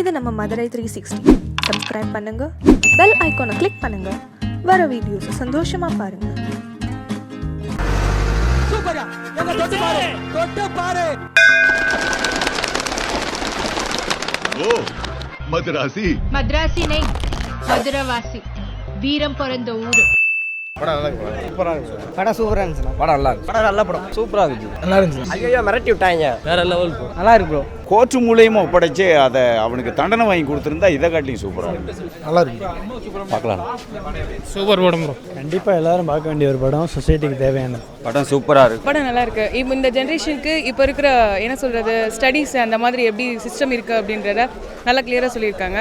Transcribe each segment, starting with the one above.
இது நம்ம Madurai three sixty subscribe பண்ணுங்க. பெல் ஐக்கானை கிளிக் பண்ணுங்க. வர வீடியோஸ் சந்தோஷமா பாருங்க. பாரு. தொட்டு பாரு. ஓ மதுராசி. மத்ராசி நை மதுரவாசி. வீரம் பிறந்த ஊரு. படம் நல்லா இருக்கு படம். சூப்பரா இருந்துச்சு படம் நல்லா இருக்கு படம் நல்ல படம். சூப்பரா இருந்துச்சு நல்லா இருந்துச்சு ஐயோ மிரட்டி விட்டாங்க. வேற லெவல் நல்லா இருக்கு ப்ரோ கோர்ட்டு மூலியமா ஒப்படைச்சு அதை அவனுக்கு தண்டனை வாங்கி கொடுத்துருந்தா இதை காட்டியும் சூப்பராக நல்லா இருக்கு. பார்க்கலாம். சூப்பர் படம் ப்ரோ கண்டிப்பாக எல்லாரும் பார்க்க வேண்டிய ஒரு படம் சொசைட்டிக்கு தேவையான படம் சூப்பராக இருக்கு. படம் நல்லா இருக்கு. இப்போ இந்த ஜென்ரேஷனுக்கு இப்போ இருக்கிற என்ன சொல்றது ஸ்டடீஸ் அந்த மாதிரி எப்படி சிஸ்டம் இருக்கு அப்படின்றத நல்லா கிளியரா சொல்லியிருக்காங்க.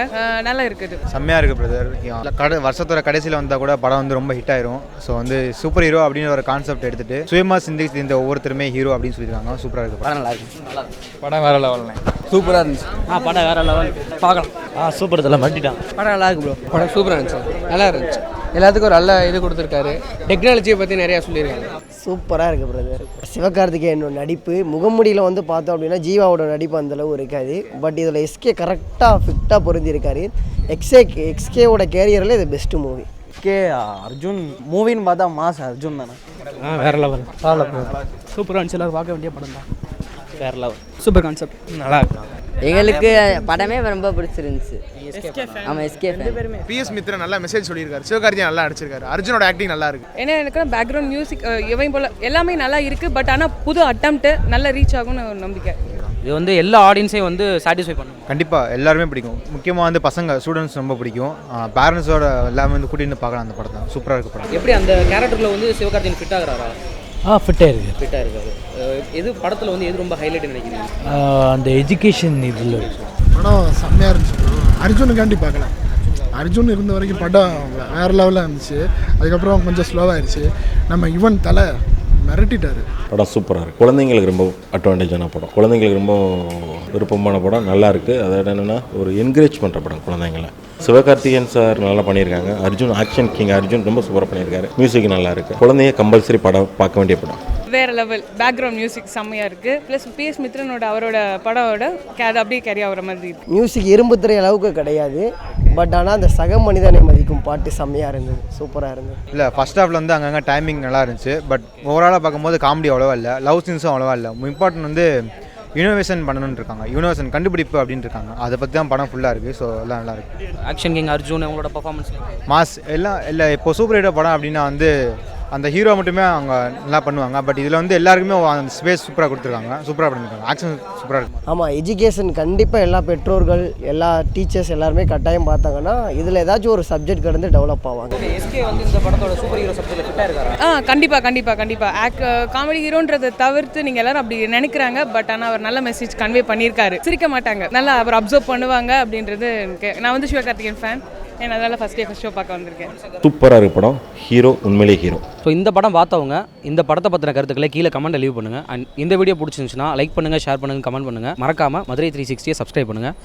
நல்லா இருக்குது. செம்மையாக இருக்குது பிரதர் கடை வருஷத்தோட கடைசியில் வந்தால் கூட படம் வந்து ரொம்ப ஹிட் ஆயிரும். ஸோ வந்து சூப்பர் ஹீரோ அப்படின்னு ஒரு கான்செப்ட் எடுத்துட்டு சுயமா சிந்திச்சு இந்த ஒவ்வொருத்தருமே ஹீரோ அப்படின்னு சொல்லியிருக்காங்க. சூப்பராக இருக்குது படம். நல்லா இருக்கு நல்லா இருக்கு படம் வேற லெவல்ண்ணே சூப்பராக இருந்துச்சு. ஆ படம் வேற லெவல். பார்க்கலாம். ஆ சூப்பர் இதெல்லாம் மட்டிட்டான் படம் நல்லா இருக்கு ப்ரோ படம் சூப்பராக இருந்துச்சு. நல்லா இருந்துச்சு. எல்லாத்துக்கும் ஒரு நல்ல இது கொடுத்துருக்காரு. டெக்னாலஜியை பற்றி நிறையா சொல்லியிருக்காங்க. சூப்பராக இருக்கு பிரதர் சிவகார்த்திகேயனோட நடிப்பு. முகமுடியில் வந்து பார்த்தோம் அப்படின்னா ஜீவாவோட நடிப்பு அந்தளவு இருக்காது. பட் இதில் எஸ்கே கரெக்டாக ஃபிட்டாக பொருந்திருக்காரு எக்ஸ்ஏ எக்ஸ்கேவோட கேரியரில் இது பெஸ்ட் மூவி கே அர்ஜுன் மூவின்னு பார்த்தா மாஸ் அர்ஜுன் தானே? ஆ வேற லெவல். சூப்பராக இருந்துச்சு எல்லாரும் பார்க்க வேண்டிய படம் தான் வேற லெவல் சூப்பர் கான்செப்ட் நல்லா இருக்கு எங்களுக்கு படமே ரொம்ப பிடிச்சிருந்துச்சு. ஆமாம் எஸ்கே பிஎஸ் மித்ரா நல்லா மெசேஜ் சொல்லியிருக்காரு. சிவகார்த்திகேயன் நல்லா நடிச்சிருக்காரு அர்ஜுனோட ஆக்டிங் நல்லா இருக்கு. ஏன்னா எனக்கு பேக்ரவுண்ட் மியூசிக் இவன் போல எல்லாமே நல்லா இருக்கு பட் ஆனால் புது அட்டம்ப்ட் நல்லா ரீச் ஆகும்னு ஒரு நம்பிக்கை. இது வந்து எல்லா ஆடியன்ஸையும் வந்து சாட்டிஸ்ஃபை பண்ணும். கண்டிப்பாக எல்லாருமே பிடிக்கும். முக்கியமாக வந்து பசங்க ஸ்டூடெண்ட்ஸ் ரொம்ப பிடிக்கும். பேரண்ட்ஸோட எல்லாமே வந்து கூட்டிட்டு பார்க்கலாம் அந்த படத்தை. சூப்பராக இருக்கு படம். எப்படி அந்த கேரக்டரில் வந்து சிவகார்த்திகேயன் ஃபிட் ஆகுறாரா? ஆ ஃபிட்டாக இருக்கு ஃபிட்டாக இருக்காரு. எது படத்தில் வந்து எது ரொம்ப ஹைலைட் நினைக்கிறீங்க? அந்த எஜுகேஷன் இதில். படம் செம்மையாக இருந்துச்சு. அர்ஜுனுக்காண்டி பார்க்கலாம். அர்ஜுன் இருந்த வரைக்கும் படம் வேற லெவலில் இருந்துச்சு. அதுக்கப்புறம் கொஞ்சம் ஸ்லோவாயிருச்சு நம்ம யுவன் தலை மிரட்டிட்டாரு. படம் சூப்பராக இருக்குது குழந்தைங்களுக்கு ரொம்ப அட்வான்டேஜான படம். குழந்தைங்களுக்கு ரொம்ப விருப்பமான படம் நல்லா இருக்குது அது என்னென்னா ஒரு என்கரேஜ் பண்ணுற படம் குழந்தைங்கள. சிவகார்த்திகேயன் சார் நல்லா பண்ணியிருக்காங்க. அர்ஜுன் ஆக்ஷன் கிங் அர்ஜுன் ரொம்ப சூப்பராக பண்ணியிருக்காரு. மியூசிக் நல்லா இருக்குது குழந்தைங்க கம்பல்சரி படம் பார்க்க வேண்டிய படம். வேற லெவல் பேக்ரவுண்ட் மியூசிக் செம்மையா இருக்கு. ப்ளஸ் பிஎஸ் மித்ரனோட அவரோட அது அப்படியே கேரி ஆகுற மாதிரி மியூசிக் இரும்பு திரை அளவுக்கு கிடையாது. பட் ஆனால் அந்த சக மனிதனை மதிக்கும் பாட்டு செம்மையாக இருந்தது சூப்பராக இருந்தது. இல்லை ஃபர்ஸ்ட் ஹாஃப்ல வந்து அங்கங்கே டைமிங் நல்லா இருந்துச்சு. பட் ஓவராலாக பார்க்கும்போது காமெடி அவ்வளோவா இல்லை லவ் சீன்ஸும் அவ்வளோவா இல்லை. இம்பார்ட்டன்ட் வந்து யூனிவேஷன் பண்ணணும்னு இருக்காங்க. யூனிவேஷன் கண்டுபிடிப்பு அப்படின்னு இருக்காங்க. அதை பற்றி தான் படம் ஃபுல்லாக இருக்குது ஸோ எல்லாம் நல்லா இருக்கு. ஆக்ஷன் கிங் அர்ஜுன் அவங்களோட பர்ஃபார்மன்ஸ் மாஸ் எல்லாம் இல்லை இப்போ சூப்பர் ஹீரோ படம் அப்படின்னா வந்து அந்த ஹீரோ மட்டுமே அவங்க நல்லா பண்ணுவாங்க. பட் இதில் வந்து எல்லாருக்குமே அந்த ஸ்பேஸ் சூப்பராக கொடுத்துருக்காங்க. சூப்பராக பண்ணியிருக்காங்க ஆக்ஷன் சூப்பராக இருக்கு. ஆமாம் எஜுகேஷன் கண்டிப்பாக எல்லா பெற்றோர்கள் எல்லா டீச்சர்ஸ் எல்லாருமே கட்டாயம் பார்த்தாங்கன்னா இதில் ஏதாச்சும் ஒரு சப்ஜெக்ட் கடந்து டெவலப் ஆவாங்க. எஸ்கே வந்து இந்த படத்தோட சூப்பர் ஹீரோ சப்ஜெக்டில் ஃபிட்டாக இருக்காரா? ஆ கண்டிப்பா கண்டிப்பா கண்டிப்பா. ஆக் காமெடி ஹீரோன்றதை தவிர்த்து நீங்க எல்லாரும் அப்படி நினைக்கிறாங்க. பட் ஆனா அவர் நல்ல மெசேஜ் கன்வே பண்ணியிருக்காரு. சிரிக்க மாட்டாங்க. நல்லா அவர் அப்சர்வ் பண்ணுவாங்க அப்படின்றது எனக்கு நான் வந்து சிவகார்த்திகேயன் ஃபேன் நான் அதனால ஃபர்ஸ்ட் டே ஃபர்ஸ்ட் ஷோ பார்க்க வந்திருக்கேன். சூப்பராக இருக்கு படம். ஹீரோ உண்மையிலே ஹீரோ ஸோ இந்த படம் பார்த்தவங்க இந்த படத்தை பற்றின கருத்துக்களை கீழே கமெண்ட் லீவ் பண்ணுங்கள் அண்ட் இந்த வீடியோ பிடிச்சிருந்துச்சுன்னா லைக் பண்ணுங்கள் ஷேர் பண்ணுங்கள் கமெண்ட் பண்ணுங்கள் மறக்காமல் மதுரை த்ரீ சிக்ஸ்டியை சப்ஸ்கிரைப் பண்ணுங்கள்